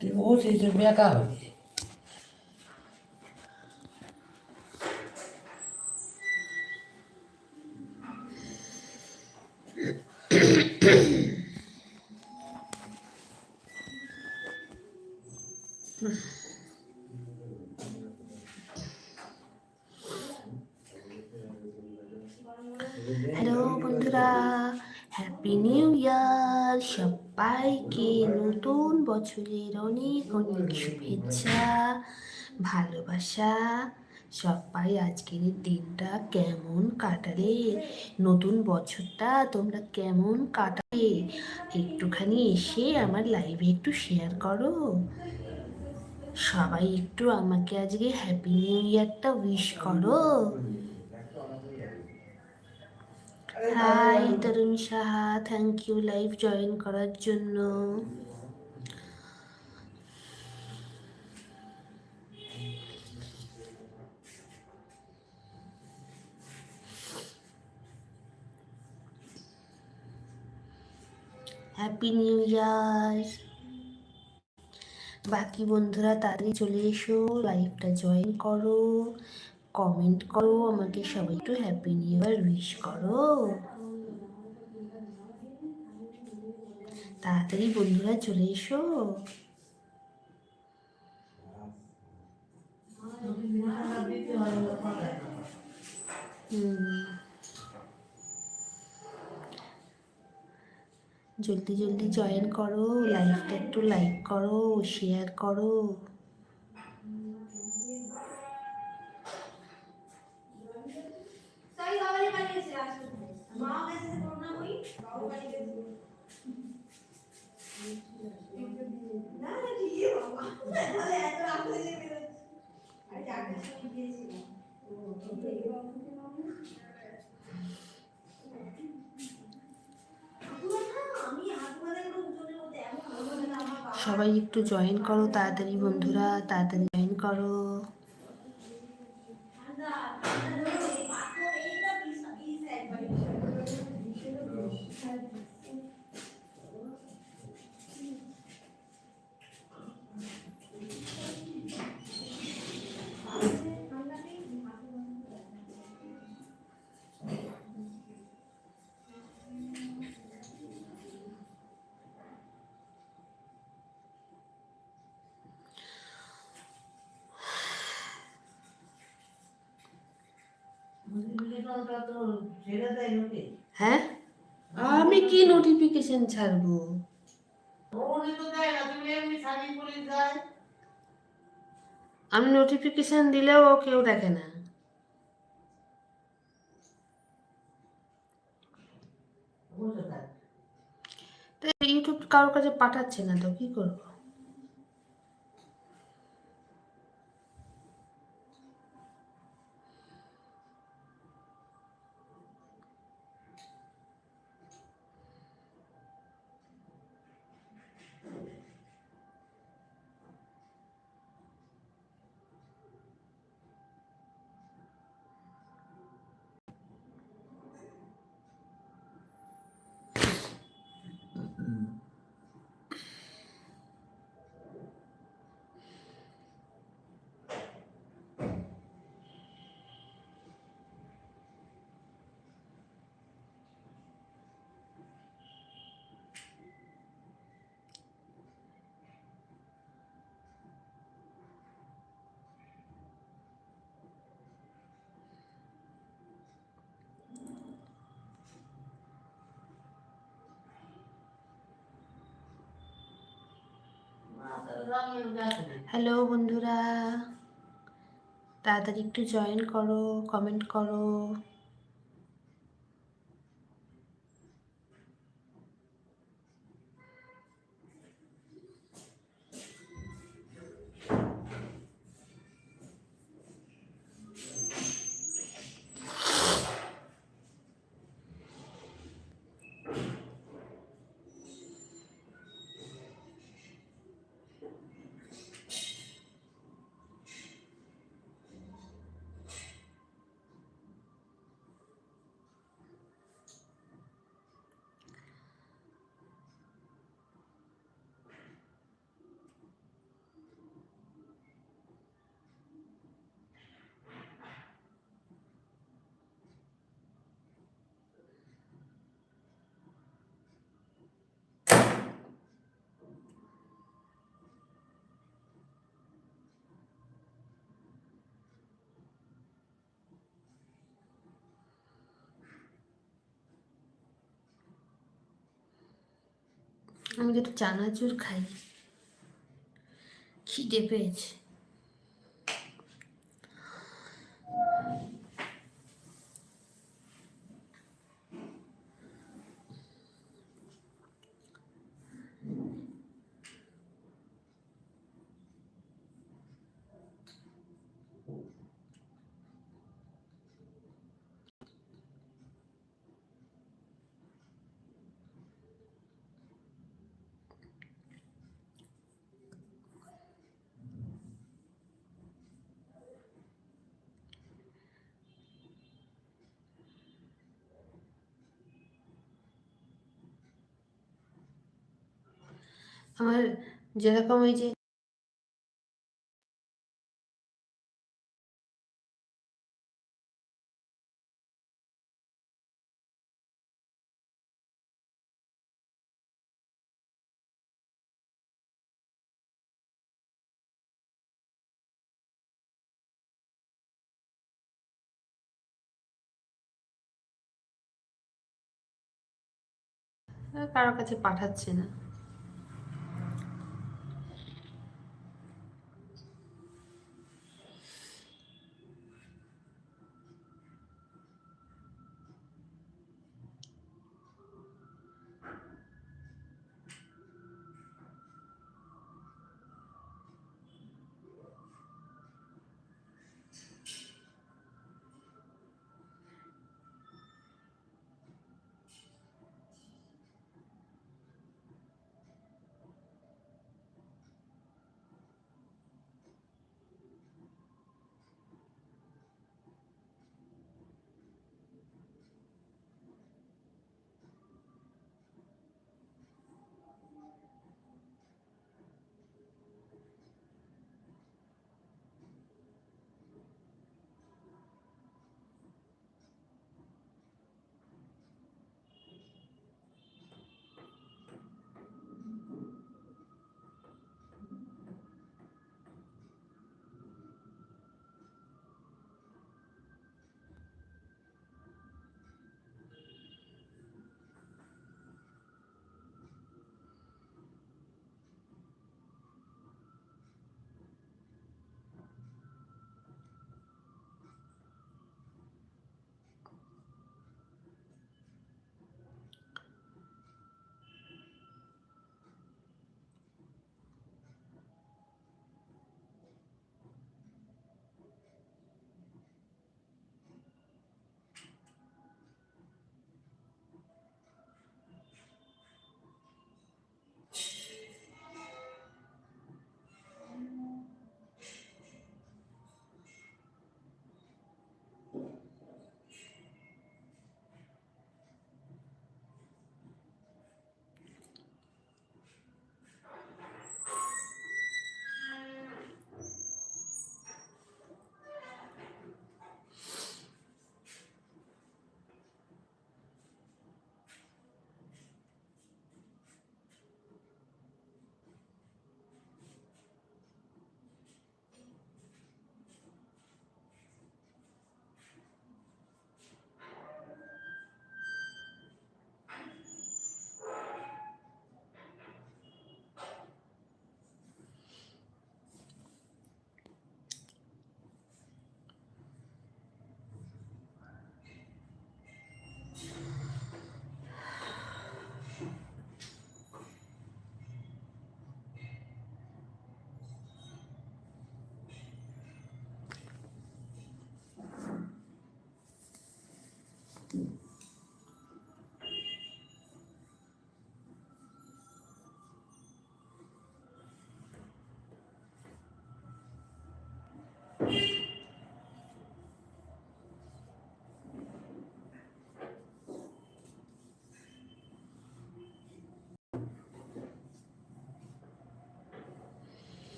তুই ও সেই তো বেকা হবে হ্যালো বন্ধুরা হ্যাপি নিউ ইয়ার সবাইকে নতুন বছরের অনেক অনেক শুভেচ্ছা, ভালোবাসা। সবাই, আজকের দিনটা কেমন কাটালে? নতুন বছরটা তোমরা কেমন কাটালে? একটুখানি এসে আমার লাইভে একটু শেয়ার করো। সবাই একটু আমাকে আজকে হ্যাপি নিউ ইয়ারটা উইশ করো। Hi Tarun Saha thank you live join করার জন্য। হ্যাপি নিউ ইয়ার বাকি বন্ধুরা তাড়াতাড়ি চলে এসো লাইভটা জয়েন করো। কমেন্ট করো, আমাকে সবাই একটু হ্যাপি নিউ ইয়ার উইশ করো। তাড়াতাড়ি বন্ধুরা চলে এসো। জলদি জলদি জয়েন করো লাইভটা একটু লাইক করো শেয়ার করো। সবাই একটু জয়েন করো তাড়াতাড়ি বন্ধুরা তাড়াতাড়ি জয়েন করো। হ্যাঁ? আমি কি নোটিফিকেশন ছাড়বো? আমি নোটিফিকেশন দিলেও ও কেউ দেখে না। তো ইউটিউব কারোর কাছে পাঠাচ্ছে না তো, কি করব? হ্যালো বন্ধুরা। তাড়াতাড়ি একটু জয়েন করো কমেন্ট করো। আমি একটু চানাচুর খাই। খিদে পেয়েছে। আমার যেরকম ওই যে কারোর কাছে পাঠাচ্ছে না।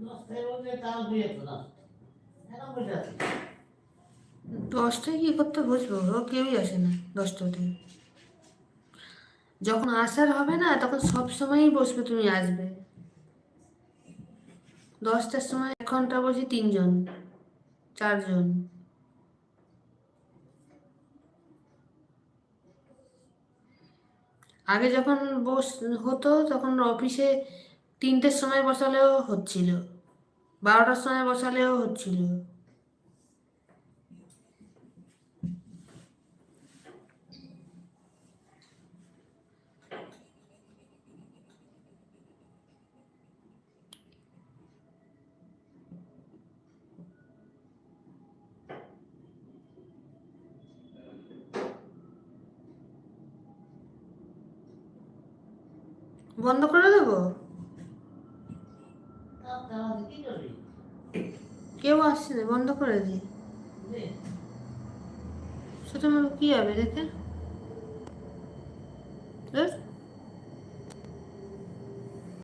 দশটায় বললে তাও দুই একটা দশটা দশটায় কি করতে বসবো? ও কেউই আসে না দশটাতে যখন আসার হবে না, তখন সব সময়ই বসবে তুমি আসবে। দশটার সময় এক ঘণ্টা বসি তিনজন, চারজন। আগে যখন বস, হতো, তখন অফিসে তিনটের সময় বসালেও হচ্ছিল। বারোটার সময় বসালেও হচ্ছিল। বন্ধ করে দেবো কেউ আসছে না বন্ধ করে দিই দে। সেটা আমার কি হবে দেখে।